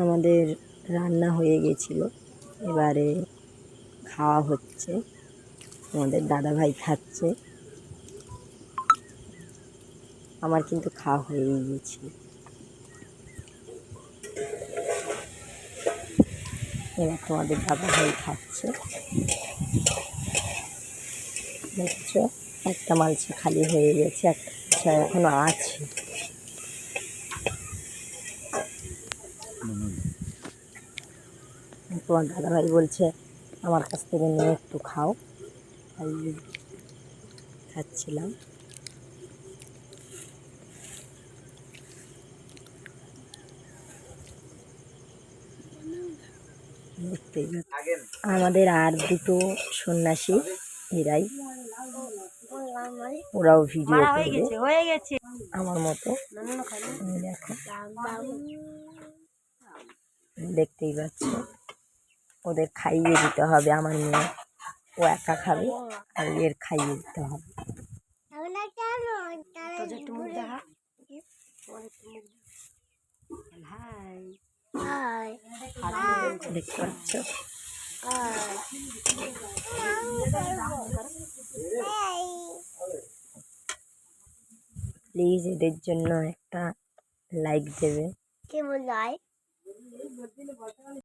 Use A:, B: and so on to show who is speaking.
A: আমাদের রান্না হয়ে গেছিল। এবারে খাওয়া হচ্ছে। আমাদের দাদাভাই খাচ্ছে। আমার কিন্তু খাওয়া হয়েই গেছে এবার তোমাদের দাদাভাই খাচ্ছে। দেখছ? একটা মালসা খালি হয়ে গেছে। একটা মালসা এখনও আছে। তোমার দাদাভাই বলছে আমার কাছ থেকে নিয়ে একটু খাও। তাই খাচ্ছিলাম। আমাদের আর দুটো সন্ন্যাসী এরাই। ওরাও ভিডিও করবে।
B: হয়ে গেছে।
A: আমার মতো। দেখো দেখতেই পাচ্ছ। ওদের খাইয়ে দিতে হবে আমার মেয়ে। ও একা খাবে আর এর খাইয়ে দিতে হবে। দেখতে পাচ্ছ প্লিজ এদের জন্য একটা লাইক দেবে।
B: কেমন যায়